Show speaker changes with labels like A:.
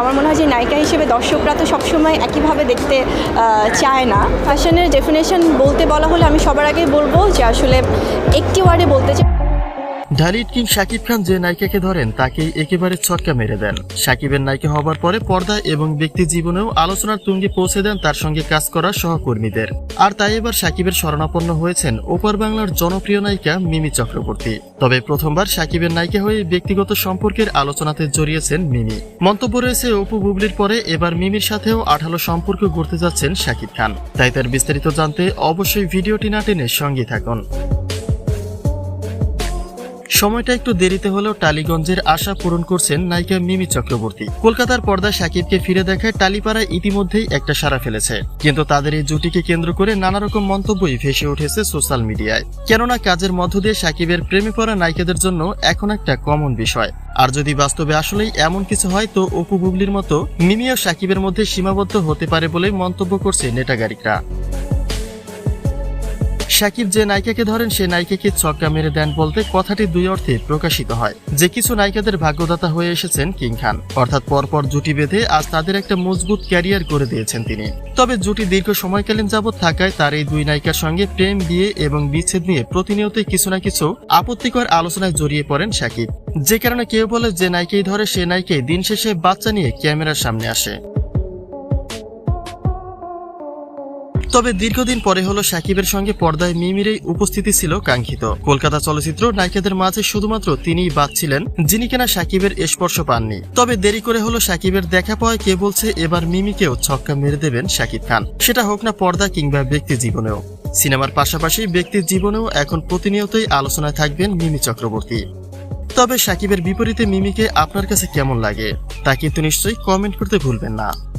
A: আমার মনে হয় যে নায়িকা হিসেবে দর্শকরা তো সবসময় একইভাবে দেখতে চায় না। ফ্যাশনের ডেফিনেশন বলতে বলা হলে আমি সবার আগেই বলব যে আসলে একটি ওয়ার্ডে বলতে চাই
B: ঢালিউড কিং শাকিব খান যে নায়িকাকে ধরেন, তাকেই একেবারে ছক্কা মেরে দেন। শাকিবের নায়িকা হবার পরে পর্দা এবং ব্যক্তি জীবনেও আলোচনার তুঙ্গে পৌঁছে দেন তার সঙ্গে কাজ করা সহকর্মীদের। আর তাই এবার শাকিবের শরণাপন্ন হয়েছেন ওপার বাংলার জনপ্রিয় নায়িকা মিমি চক্রবর্তী। তবে প্রথমবার শাকিবের নায়িকা হয়ে ব্যক্তিগত সম্পর্কের আলোচনাতে জড়িয়েছেন মিমি। মন্তব্য রয়েছে, অপু বুবলির পরে এবার মিমির সাথেও আঠালো সম্পর্ক গড়তে যাচ্ছেন শাকিব খান। তাই তার বিস্তারিত জানতে অবশ্যই ভিডিওটি না টেনে সঙ্গে থাকুন। সময়টা একটু দেরিতে হলেও টালিগঞ্জের আশা পূরণ করছেন নায়িকা মিমি চক্রবর্তী। কলকাতার পর্দায় সাকিবকে ফিরে দেখায় টালিপাড়ায় ইতিমধ্যেই একটা সারা ফেলেছে। কিন্তু তাদের এই জুটিকে কেন্দ্র করে নানা রকম মন্তব্যই ভেসে উঠেছে সোশ্যাল মিডিয়ায়। কেননা কাজের মধ্য দিয়ে সাকিবের প্রেমে পড়া নায়িকাদের জন্য এখন একটা কমন বিষয়। আর যদি বাস্তবে আসলেই এমন কিছু হয়, তো অপু বুবলির মতো মিমি ও সাকিবের মধ্যে সীমাবদ্ধ হতে পারে বলে মন্তব্য করছে নেটাগারিকরা। সাকিব যে নায়িকাকে ধরেন, সে নায়িকাকে ছক্কা মেরে দেন বলতে কথাটি দুই অর্থে প্রকাশিত হয়। যে কিছু নায়িকাদের ভাগ্যদাতা হয়ে এসেছেন কিং খান। অর্থাৎ পরপর জুটি বেঁধে আজ তাদের একটা মজবুত ক্যারিয়ার করে দিয়েছেন তিনি। তবে জুটি দীর্ঘ সময়কালীন যাবৎ থাকায় তার এই দুই নায়িকার সঙ্গে প্রেম, বিয়ে এবং বিচ্ছেদ নিয়ে প্রতিনিয়তই কিছু না কিছু আপত্তিকর আলোচনায় জড়িয়ে পড়েন সাকিব যে কারণে কেউ বলে যে নায়িকাই ধরে, সে নায়িকাই দিন শেষে বাচ্চা নিয়ে ক্যামেরার সামনে আসে। তবে দীর্ঘদিন পরে হলো সাকিবের সঙ্গে পর্দায় মিমির এই উপস্থিতি ছিল কাঙ্ক্ষিত। কলকাতা চলচ্চিত্র নায়িকাদের মাঝে শুধুমাত্র তিনিই বাদ ছিলেন, যিনি কিনা সাকিবের স্পর্শ পাননি। তবে দেরি করে হলো সাকিবের দেখা পাওয়ায় কে বলছে এবার মিমিকেও ছক্কা মেরে দেবেন সাকিব খান। সেটা হোক না পর্দা কিংবা ব্যক্তি জীবনেও। সিনেমার পাশাপাশি ব্যক্তির জীবনেও এখন প্রতিনিয়তই আলোচনায় থাকবেন মিমি চক্রবর্তী। তবে সাকিবের বিপরীতে মিমিকে আপনার কাছে কেমন লাগে? তা কিন্তু নিশ্চয়ই কমেন্ট করতে ভুলবেন না।